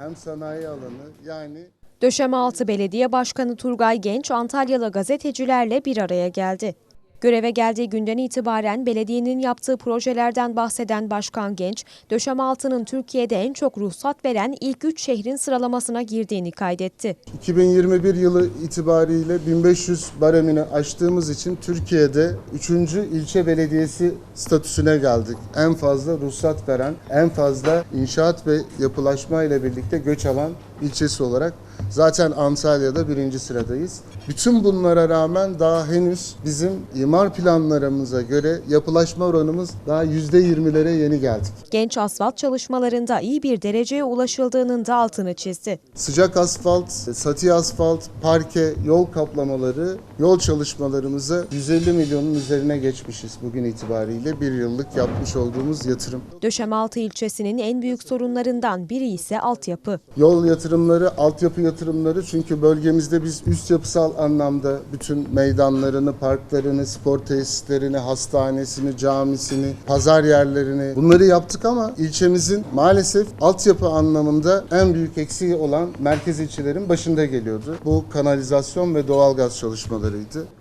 hem sanayi alanı yani Döşemealtı Belediye Başkanı Turgay Genç Antalyalı gazetecilerle bir araya geldi. Göreve geldiği günden itibaren belediyenin yaptığı projelerden bahseden Başkan Genç, Döşemealtı'nın Türkiye'de en çok ruhsat veren ilk 3 şehrin sıralamasına girdiğini kaydetti. 2021 yılı itibariyle 1500 baremini aştığımız için Türkiye'de 3. ilçe belediyesi statüsüne geldik. En fazla ruhsat veren, en fazla inşaat ve yapılaşma ile birlikte göç alan ilçesi olarak zaten Antalya'da birinci sıradayız. Bütün bunlara rağmen daha henüz bizim imar planlarımıza göre yapılaşma oranımız daha %20'lere yeni geldik. Genç asfalt çalışmalarında iyi bir dereceye ulaşıldığının da altını çizdi. Sıcak asfalt, sati asfalt, parke, yol kaplamaları, yol çalışmalarımıza 150 milyonun üzerine geçmişiz bugün itibariyle bir yıllık yapmış olduğumuz yatırım. Döşemealtı ilçesinin en büyük sorunlarından biri ise altyapı. Yol yatırımları, altyapı yatırımları çünkü bölgemizde biz üst yapısal anlamda bütün meydanlarını, parklarını, spor tesislerini, hastanesini, camisini, pazar yerlerini bunları yaptık ama ilçemizin maalesef altyapı anlamında en büyük eksiği olan merkez ilçelerin başında geliyordu. Bu kanalizasyon ve doğalgaz çalışmalarıydı.